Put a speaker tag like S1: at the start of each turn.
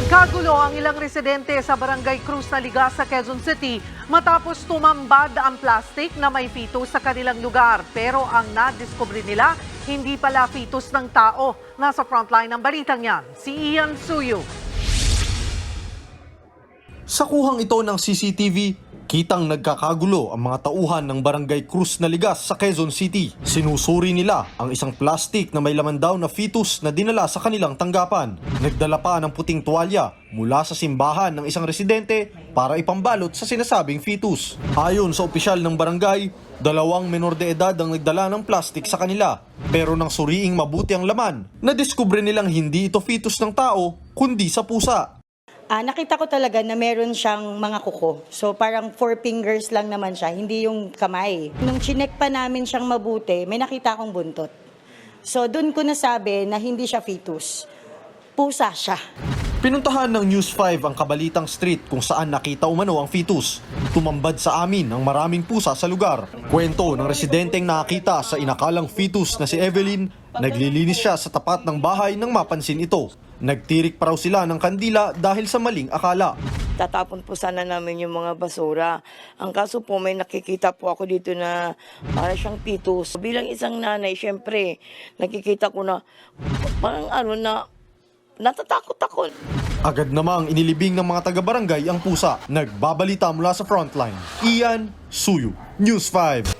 S1: Nagkagulo ang ilang residente sa Barangay Cruz na Liga sa Quezon City matapos tumambad ang plastic na may fetus sa kanilang lugar. Pero ang nadiskubre nila, hindi pala fetus ng tao. Nasa frontline ng balitang yan, si Ian Suyu.
S2: Sa kuhang ito ng CCTV, kitang nagkakagulo ang mga tauhan ng Barangay Cruz na Ligas sa Quezon City. Sinusuri nila ang isang plastic na may laman daw na fetus na dinala sa kanilang tanggapan. Nagdala pa ng puting tuwalya mula sa simbahan ng isang residente para ipambalot sa sinasabing fetus. Ayon sa opisyal ng barangay, dalawang menor de edad ang nagdala ng plastic sa kanila. Pero nang suriing mabuti ang laman, nadiskubre nilang hindi ito fetus ng tao, kundi sa pusa.
S3: Ah, nakita ko talaga na meron siyang mga kuko. So parang four fingers lang naman siya, hindi yung kamay. Nung chinek pa namin siyang mabuti, may nakita akong buntot. So dun ko nasabi na hindi siya fetus. Pusa siya.
S2: Pinuntahan ng News 5 ang Kabalitang Street kung saan nakita umano ang fetus. Tumambad sa amin ang maraming pusa sa lugar. Kwento ng residenteng nakita sa inakalang fetus na si Evelyn, naglilinis siya sa tapat ng bahay nang mapansin ito. Nagtirik pa raw sila ng kandila dahil sa maling akala.
S4: tatapon po sana namin yung mga basura. Ang kaso po, may nakikita po ako dito na para siyang pitus. Bilang isang nanay, syempre, nakikita ko na parang ano na, natatakot ako.
S2: Agad namang inilibing ng mga taga-barangay ang pusa. Nagbabalita mula sa frontline. Ian Suyu, News 5.